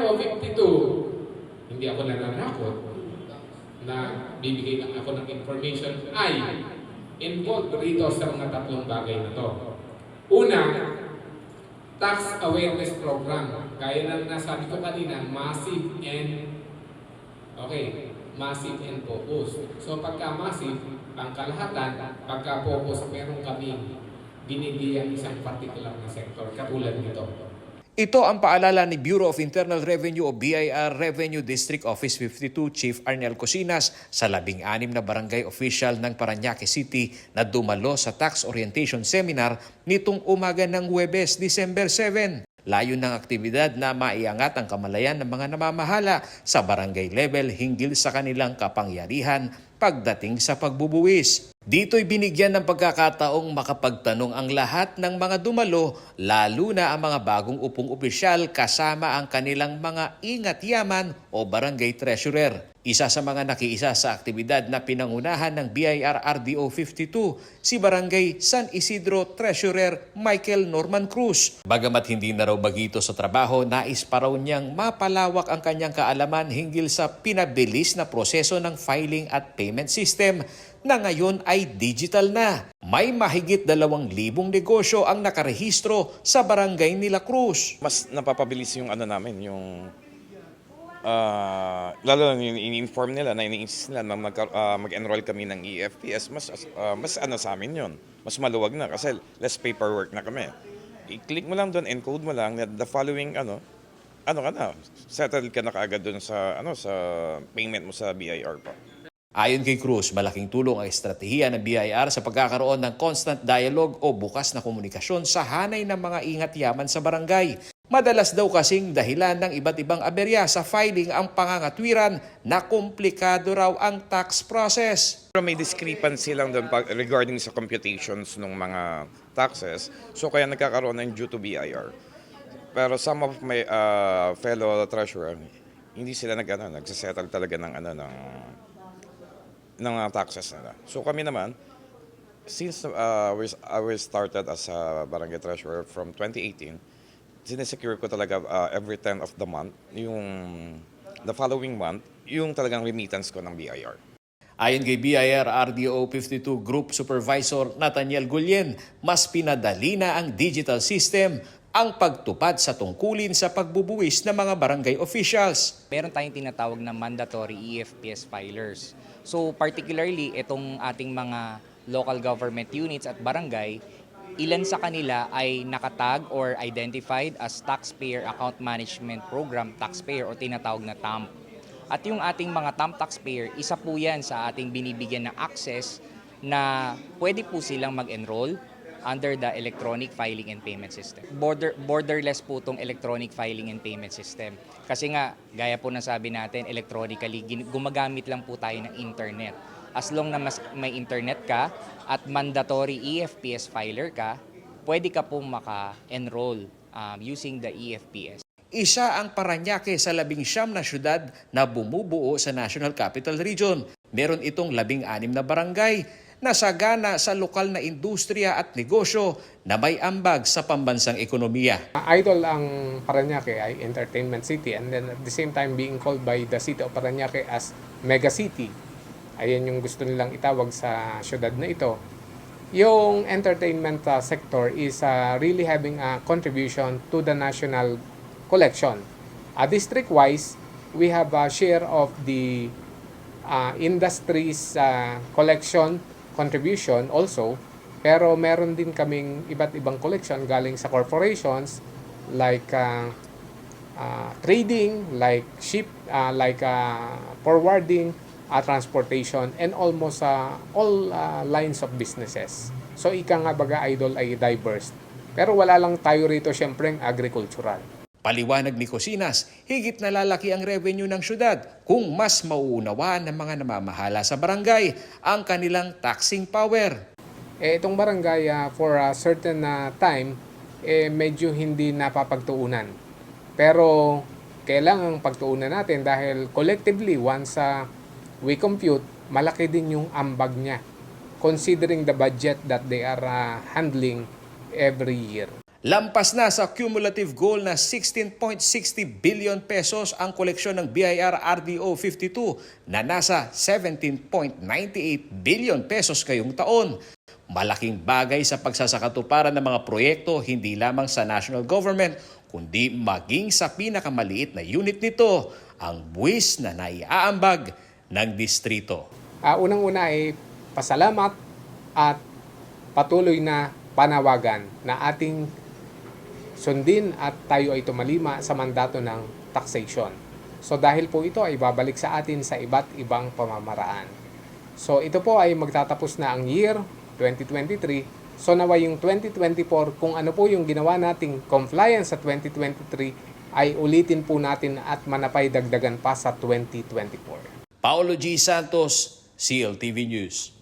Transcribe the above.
O 52, hindi ako nananakot na bibigay ako ng information ay involved rito sa mga tatlong bagay na to. Una, tax awareness program. Gaya ng nasabi ko kanina, massive and okay, massive and focus. So pagka massive, ang kalahatan, pagka focus, meron kami binibigyan isang particular na sector, katulad nito. Ito ang paalala ni Bureau of Internal Revenue o BIR Revenue District Office 52 Chief Arnel Cosinas sa labing-anim na barangay official ng Paranaque City na dumalo sa Tax Orientation Seminar nitong umaga ng Huwebes, December 7. Layo ng aktibidad na maiangat ang kamalayan ng mga namamahala sa barangay level hinggil sa kanilang kapangyarihan pagdating sa pagbubuwis. Dito'y binigyan ng pagkakataong makapagtanong ang lahat ng mga dumalo, lalo na ang mga bagong upong opisyal kasama ang kanilang mga ingat yaman o barangay treasurer. Isa sa mga nakiisa sa aktibidad na pinangunahan ng BIR RDO 52, si Barangay San Isidro Treasurer Michael Norman Cruz. Bagamat hindi na raw bagito sa trabaho, nais pa raw niyang mapalawak ang kanyang kaalaman hinggil sa pinabilis na proseso ng filing at payment system na ngayon ay digital na. May mahigit dalawang libong negosyo ang nakarehistro sa barangay nila Cruz. mas napapabilis yung ano namin, yung ah, lalo na yung ini-inform nila na ini-insist nila na mag, ah, mag-enroll kami ng EFPS, mas ah, mas ano sa amin yun. Mas maluwag na kasi less paperwork na kami. I-click mo lang doon, encode mo lang na the following ano, ano ka na, settle ka na kaagad doon sa ano sa payment mo sa BIR pa. Ayon kay Cruz, malaking tulong ang estratehiya ng BIR sa pagkakaroon ng constant dialogue o bukas na komunikasyon sa hanay ng mga ingat yaman sa barangay. Madalas daw kasing dahilan ng iba't ibang aberya sa filing ang pangangatwiran na komplikado raw ang tax process. Pero may discrepancy lang doon regarding sa computations ng mga taxes. So kaya nagkakaroon ng due to BIR. Pero some of my uh, fellow treasurer, hindi sila nag ano, nagsasettle talaga ng ano ng ng mga taxes nila. So kami naman since uh, we, uh, we started as a barangay treasurer from 2018, sinesecure ko talaga uh, every 10 of the month yung the following month yung talagang remittance ko ng BIR. Ayon kay BIR RDO 52 Group Supervisor Nathaniel Gulyen, mas pinadali na ang digital system ang pagtupad sa tungkulin sa pagbubuwis ng mga barangay officials. meron tayong tinatawag na mandatory EFPS filers. So particularly itong ating mga local government units at barangay, ilan sa kanila ay nakatag or identified as Taxpayer Account Management Program, taxpayer o tinatawag na TAMP. At yung ating mga TAMP taxpayer, isa po yan sa ating binibigyan ng access na pwede po silang mag-enroll under the electronic filing and payment system. Border borderless po tong electronic filing and payment system. Kasi nga gaya po ng sabi natin electronically gumagamit lang po tayo ng internet. As long na mas may internet ka at mandatory EFPS filer ka, pwede ka pong maka-enroll um, using the EFPS. Isa ang Paranaque sa labing siyam na syudad na bumubuo sa National Capital Region. Meron itong labing anim na barangay na sagana sa lokal na industriya at negosyo na may ambag sa pambansang ekonomiya. Idol ang Paranaque ay entertainment city and then at the same time being called by the city of Paranaque as mega city. Ayan yung gusto nilang itawag sa syudad na ito. Yung entertainment uh, sector is uh, really having a contribution to the national collection. Uh, district-wise, we have a share of the uh, industry's uh, collection contribution also pero meron din kaming iba't ibang collection galing sa corporations like uh, uh, trading, like ship, uh, like uh, forwarding, uh, transportation, and almost uh, all uh, lines of businesses. So ika nga baga idol ay diverse. Pero wala lang tayo rito syempre agricultural. Paliwanag ni Cosinas, higit na lalaki ang revenue ng syudad kung mas mauunawaan ng mga namamahala sa barangay ang kanilang taxing power. Eh, itong barangay ah, for a certain ah, time, eh, medyo hindi napapagtuunan. Pero kailangan pagtuunan natin dahil collectively once ah, we compute, malaki din yung ambag niya considering the budget that they are uh, handling every year. Lampas na sa cumulative goal na 16.60 billion pesos ang koleksyon ng BIR RDO 52 na nasa 17.98 billion pesos kayong taon. Malaking bagay sa pagsasakatuparan ng mga proyekto hindi lamang sa national government kundi maging sa pinakamaliit na unit nito, ang buwis na naiaambag ng distrito. Uh, unang-una ay pasalamat at patuloy na panawagan na ating sundin at tayo ay tumalima sa mandato ng taxation. So dahil po ito ay babalik sa atin sa iba't ibang pamamaraan. So ito po ay magtatapos na ang year 2023. So nawa yung 2024 kung ano po yung ginawa nating compliance sa 2023 ay ulitin po natin at manapay dagdagan pa sa 2024. Paolo G. Santos, CLTV News.